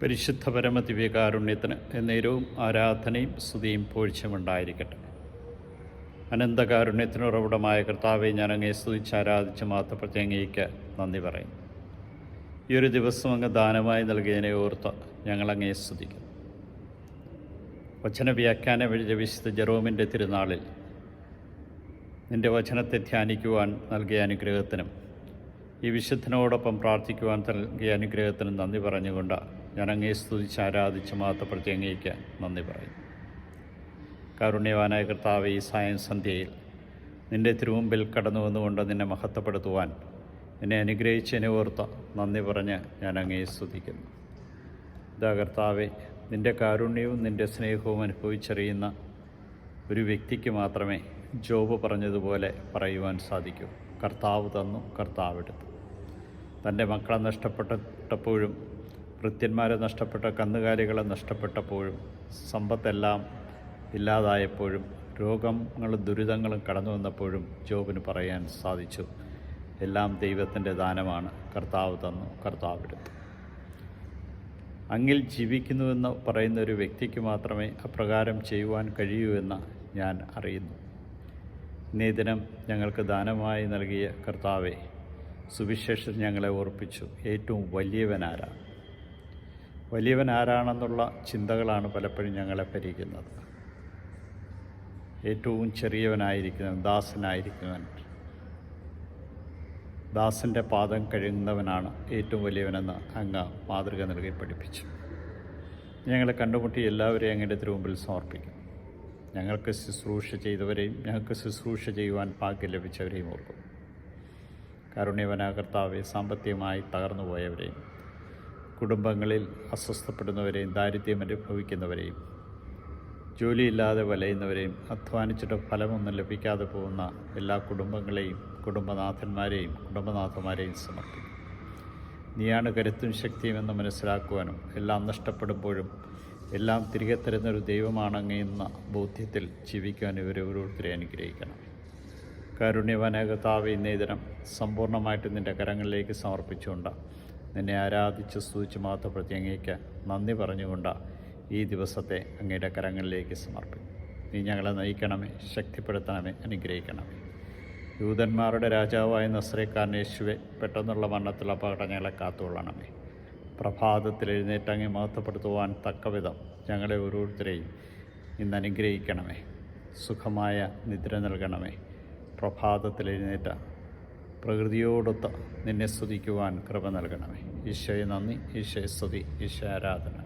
പരിശുദ്ധ പരമ ദിവ്യകാരുണ്യത്തിന് എന്നേരവും ആരാധനയും സ്തുതിയും പോഴ്ചയുമുണ്ടായിരിക്കട്ടെ അനന്തകാരുണ്യത്തിനുറവിടമായ കർത്താവെ ഞാൻ അങ്ങേ സ്തുതിച്ച് ആരാധിച്ച് മാത്രപ്രതി നന്ദി പറയും. ഈ ഒരു ദിവസം അങ്ങ് ദാനമായി നൽകിയതിനെ ഓർത്ത് ഞങ്ങൾ അങ്ങേ സ്തുതിക്കും. വചന വ്യാഖ്യാനം എഴുതിയ വിശുദ്ധ ജെറോമിന്റെ തിരുനാളിൽ നിന്റെ വചനത്തെ ധ്യാനിക്കുവാൻ നൽകിയ അനുഗ്രഹത്തിനും ഈ വിശുദ്ധനോടൊപ്പം പ്രാർത്ഥിക്കുവാൻ നൽകിയ അനുഗ്രഹത്തിനും നന്ദി പറഞ്ഞുകൊണ്ട് ഞാൻ അങ്ങേ സ്തുതിച്ച് ആരാധിച്ച് മാത്രപ്പെടുത്തി അങ്ങേക്ക് നന്ദി പറയും കാരുണ്യവാനായ കർത്താവ് ഈ സായം സന്ധ്യയിൽ നിന്റെ തിരുമുമ്പിൽ കടന്നു വന്നുകൊണ്ട് നിന്നെ മഹത്വപ്പെടുത്തുവാൻ എന്നെ അനുഗ്രഹിച്ചതിനെ ഓർത്ത് നന്ദി പറഞ്ഞ് ഞാൻ അങ്ങേ സ്തുതിക്കുന്നു. ഇതാ കർത്താവെ നിന്റെ കാരുണ്യവും നിന്റെ സ്നേഹവും അനുഭവിച്ചറിയുന്ന ഒരു വ്യക്തിക്ക് മാത്രമേ ജോബ് പറഞ്ഞതുപോലെ പറയുവാൻ സാധിക്കൂ. കർത്താവ് തന്നു കർത്താവ് എടുത്തു. തന്റെ മക്കളെ നഷ്ടപ്പെട്ടപ്പോഴും ഭൃത്യന്മാരെ നഷ്ടപ്പെട്ട കന്നുകാലികളെ നഷ്ടപ്പെട്ടപ്പോഴും സമ്പത്തെല്ലാം ഇല്ലാതായപ്പോഴും രോഗങ്ങളും ദുരിതങ്ങളും കടന്നു വന്നപ്പോഴും ജോബിന് പറയാൻ സാധിച്ചു. എല്ലാം ദൈവത്തിന്റെ ദാനമാണ്. കർത്താവ് തന്നു. കർത്താവ് എടുത്തു. അങ്ങിൽ ജീവിക്കുന്നുവെന്ന് പറയുന്ന ഒരു വ്യക്തിക്ക് മാത്രമേ അപ്രകാരം ചെയ്യുവാൻ കഴിയൂ എന്ന് ഞാൻ അറിയുന്നു. ഇന്നേ ദിനം ഞങ്ങൾക്ക് ദാനമായി നൽകിയ കർത്താവെ സുവിശേഷം ഞങ്ങളെ ഓർപ്പിച്ചു. ഏറ്റവും വലിയവനാരാണ് വലിയവൻ ആരാണെന്നുള്ള ചിന്തകളാണ് പലപ്പോഴും ഞങ്ങളെ ഭരിക്കുന്നത്. ഏറ്റവും ചെറിയവനായിരിക്കുന്നവൻ ദാസനായിരിക്കുന്നവൻ. ദാസന്റെ പാദം കഴുകുന്നവനാണ് ഏറ്റവും വലിയവനെന്ന് അങ്ങ് മാതൃക നൽകി പഠിപ്പിച്ചു. ഞങ്ങളെ കണ്ടുമുട്ടി എല്ലാവരെയും അങ്ങയുടെ തിരുമുമ്പിൽ സമർപ്പിക്കും. ഞങ്ങൾക്ക് ശുശ്രൂഷ ചെയ്തവരെയും ഞങ്ങൾക്ക് ശുശ്രൂഷ ചെയ്യുവാൻ ഭാഗ്യം ലഭിച്ചവരെയും ഓർക്കും. കാരുണ്യവന കർത്താവെ സാമ്പത്തികമായി തകർന്നു പോയവരെയും കുടുംബങ്ങളിൽ അസ്വസ്ഥപ്പെടുന്നവരെയും ദാരിദ്ര്യം അനുഭവിക്കുന്നവരെയും ജോലിയില്ലാതെ വലയുന്നവരെയും അധ്വാനിച്ചിട്ട് ഫലമൊന്നും ലഭിക്കാതെ പോകുന്ന എല്ലാ കുടുംബങ്ങളെയും കുടുംബനാഥന്മാരെയും കുടുംബനാഥന്മാരെയും സമർപ്പിക്കും. നീയാണ് കരുത്തും ശക്തിയും എന്ന് മനസ്സിലാക്കുവാനും എല്ലാം നഷ്ടപ്പെടുമ്പോഴും എല്ലാം തിരികെ തരുന്നൊരു ദൈവമാണങ്ങെന്ന ബോധ്യത്തിൽ ജീവിക്കാൻ ഇവരെ ഓരോരുത്തരെ അനുഗ്രഹിക്കണം. കാരുണ്യവനകത്താവ് ഇന്നേ ദിനം സമ്പൂർണമായിട്ട് നിന്റെ കരങ്ങളിലേക്ക് സമർപ്പിച്ചുകൊണ്ട് നിന്നെ ആരാധിച്ച് സ്തുതിച്ച് മാത്രപ്പെടുത്തി അങ്ങേക്ക് നന്ദി പറഞ്ഞുകൊണ്ട് ഈ ദിവസത്തെ അങ്ങയുടെ കരങ്ങളിലേക്ക് സമർപ്പിക്കും നീ ഞങ്ങളെ നയിക്കണമേ ശക്തിപ്പെടുത്തണമേ അനുഗ്രഹിക്കണമേ. യൂതന്മാരുടെ രാജാവായ നസ്രേക്കാരൻ യേശുവെ പെട്ടെന്നുള്ള മരണത്തിൽ അപകടം ഞങ്ങളെ കാത്തുകൊള്ളണമേ. പ്രഭാതത്തിൽ എഴുന്നേറ്റങ്ങി മഹത്വപ്പെടുത്തുവാൻ തക്കവിധം ഞങ്ങളെ ഓരോരുത്തരെയും ഇന്ന് അനുഗ്രഹിക്കണമേ. സുഖമായ നിദ്ര നൽകണമേ. പ്രഭാതത്തിൽ എഴുന്നേറ്റ പ്രകൃതിയോടൊത്ത് നിന്നെ സ്തുതിക്കുവാൻ കൃപ നൽകണമേ. ഈശോയെ നന്ദി ഈശോയെ സ്തുതി ഈശോ ആരാധന.